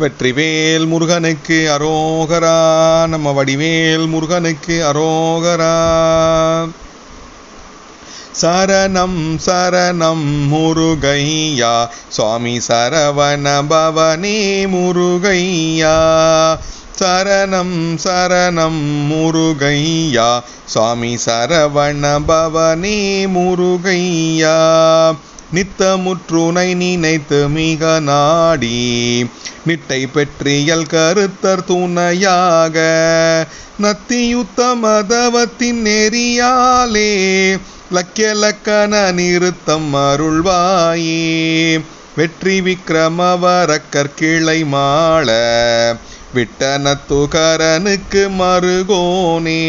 வெற்றிவேல் முருகனுக்கு அரோகரா. நம்ம வடிவேல் முருகனுக்கு அரோகரா. சரணம் சரணம் முருகையா. சுவாமி சரவண பவனே முருகையா. சரணம் சரணம் முருகையா. சுவாமி சரவண பவனே முருகையா. நித்தமுற்றுனை நினைத்து மிக நாடி நிட்டை பெற்றியல் கருத்தர் துணையாக நத்தியுத்த மதவத்தின் நெறியாலே லக்கிய லக்கண நிறுத்தம் அருள்வாயே. வெற்றி விக்ரமவரக்கர் கிளை மாள விட்டனத்துகரனுக்கு மருகோனே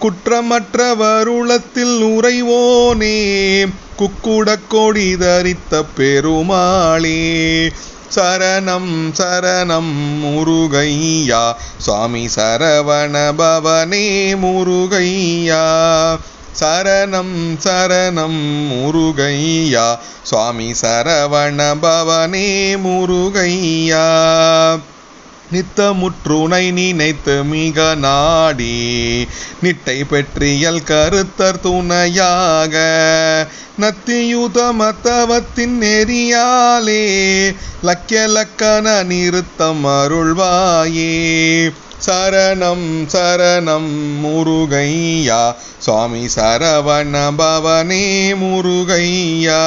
குற்றமற்றவருளத்தில் உறைவோனே குக்குட கொடி தரித்த பெருமாளே. சரணம் சரணம் முருகையா. சுவாமி சரவண பவனே முருகையா. சரணம் சரணம் முருகையா. சுவாமி சரவண பவனே முருகையா. நித்தமுற்றுனை நினைத்து மிக நாடி நிட்டை பெற்றியல் கருத்தர் துணையாக நத்தியுத மத்தவத்தின் நெறியாலே லக்கிய லக்கண நிறுத்தம் அருள்வாயே. சரணம் சரணம் முருகையா. சுவாமி சரவண பவனே முருகையா.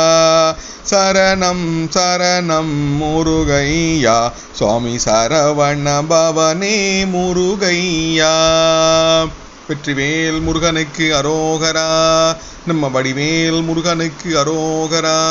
சரணம் சரணம் முருகையா. சுவாமி சரவண பவனே முருகையா. வெற்றிவேல் முருகனுக்கு அரோகரா. நம்ம வடிவேல் முருகனுக்கு அரோகரா.